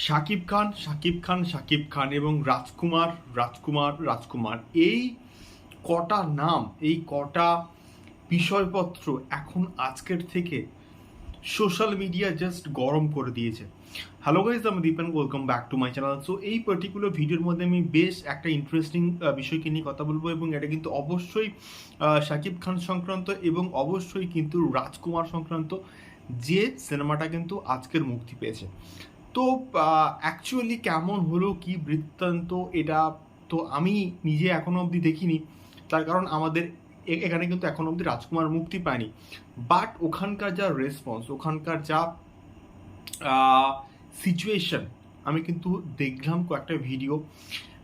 শাকিব খান শাকিব খান শাকিব খান এবং রাজকুমার রাজকুমার রাজকুমার। এই কটা নাম, এই কটা বিষয়পত্র এখন আজকের থেকে সোশ্যাল মিডিয়া জাস্ট গরম করে দিয়েছে। হ্যালো গাইজ আমি Dipen welcome back to my channel so এই পার্টিকুলার ভিডিওর মধ্যে আমি বেশ একটা ইন্টারেস্টিং বিষয়কে নিয়ে কথা বলব এবং এটা কিন্তু অবশ্যই শাকিব খান সংক্রান্ত এবং অবশ্যই কিন্তু রাজকুমার সংক্রান্ত যে সিনেমাটা কিন্তু আজকের মুক্তি পেয়েছে। তো অ্যাকচুয়ালি কেমন হলো, কি বৃত্তান্ত, এটা তো আমি নিজে এখনও অবধি দেখিনি। তার কারণ আমাদের এখানে কিন্তু এখনও অবধি রাজকুমার মুক্তি পায়নি। বাট ওখানকার যা রেসপন্স ওখানকার যা সিচুয়েশন আমি কিন্তু দেখলাম কয়েকটা ভিডিও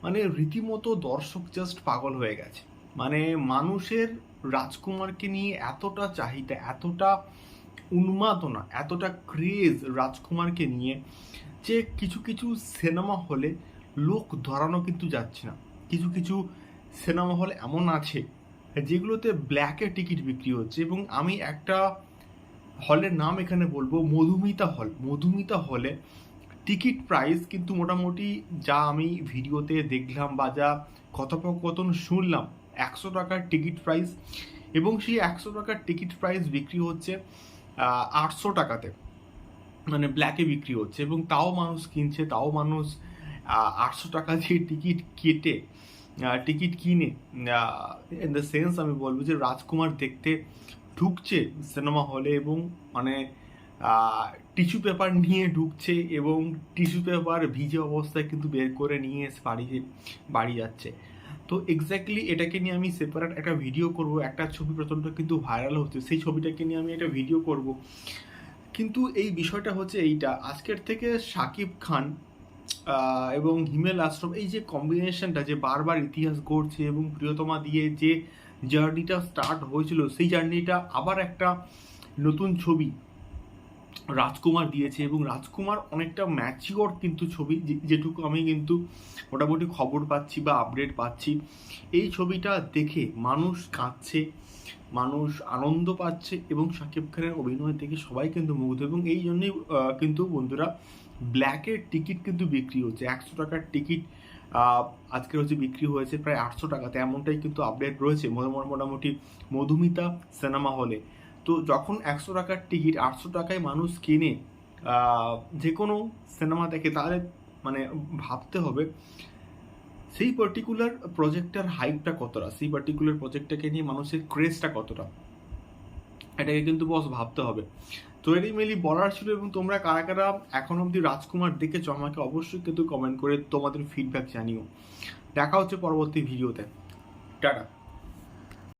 মানে রীতিমতো দর্শক জাস্ট পাগল হয়ে গেছে। মানে মানুষের রাজকুমারকে নিয়ে এতটা চাহিদা, এতটা উন্মাদনা, এতটা ক্রেজ রাজকুমারকে নিয়ে যে কিছু কিছু সিনেমা হলে লোক ধরানো কিন্তু যাচ্ছে না। কিছু কিছু সিনেমা হল এমন আছে যেগুলোতে ব্ল্যাকে টিকিট বিক্রি হচ্ছে এবং আমি একটা হলের নাম এখানে বলব, মধুমিতা হল। মধুমিতা হলে টিকিট প্রাইস কিন্তু মোটামুটি যা আমি ভিডিওতে দেখলাম বা যা কথোপকথন শুনলাম, একশো টাকার টিকিট প্রাইস এবং সেই একশো টাকার টিকিট প্রাইস বিক্রি হচ্ছে আটশো টাকাতে মানে ব্ল্যাকে বিক্রি হচ্ছে এবং তাও মানুষ কিনছে, তাও মানুষ আটশো টাকা দিয়ে টিকিট কেটে টিকিট কিনে ইন দ্য সেন্স আমি বলব যে রাজকুমার দেখতে ঢুকছে সিনেমা হলে এবং মানে টিস্যু পেপার নিয়ে ঢুকছে এবং টিস্যু পেপার ভিজে অবস্থায় কিন্তু বের করে নিয়ে এসে বাড়ি বাড়ি যাচ্ছে। তো এক্স্যাক্টলি এটাকে নিয়ে আমি সেপারেট একটা ভিডিও করব, একটা ছবি প্রচণ্ড কিন্তু ভাইরাল হচ্ছে, সেই ছবিটাকে নিয়ে আমি একটা ভিডিও করব। কিন্তু এই বিষয়টা হচ্ছে এইটা, আজকের থেকে সাকিব খান এবং হিমেল আশ্রম, এই যে কম্বিনেশনটা যে বারবার ইতিহাস গড়ছে এবং প্রিয়তমা দিয়ে যে জার্নিটা স্টার্ট হয়েছিল, সেই জার্নিটা আবার একটা নতুন ছবি রাজকুমার দিয়েছে এবং রাজকুমার অনেকটা ম্যাচিওর কিন্তু ছবি যেটুকু আমি কিন্তু মোটামুটি খবর পাচ্ছি বা আপডেট পাচ্ছি। এই ছবিটা দেখে মানুষ কাঁদছে, মানুষ আনন্দ পাচ্ছে এবং শাকিব খানের অভিনয় দেখে সবাই কিন্তু মুগ্ধ এবং এই জন্যই কিন্তু বন্ধুরা ব্ল্যাকের টিকিট কিন্তু বিক্রি হচ্ছে। একশো টাকার টিকিট আজকে হচ্ছে বিক্রি হয়েছে প্রায় আটশো টাকাতে। এমনটাই কিন্তু আপডেট রয়েছে মোটামুটি মধুমিতা সিনেমা হলে। তো যখন একশো টাকার টিকিট আটশো টাকায় মানুষ কিনে যে কোনো সিনেমা দেখে, তাহলে মানে ভাবতে হবে, সেই পার্টিকুলার প্রজেক্টটার হাইপটা কতটা? সেই পার্টিকুলার প্রজেক্টটাকে নিয়ে মানুষের ক্রেজটা কতটা? এটাকে কিন্তু বস ভাবতে হবে। তো এরই মেলি বলার ছিল এবং তোমরা কারা কারা এখন অবধি রাজকুমার দেখেছ, আমাকে অবশ্যই কিন্তু কমেন্ট করে তোমাদের ফিডব্যাক জানিও। দেখা হচ্ছে পরবর্তী ভিডিওতে টাটা।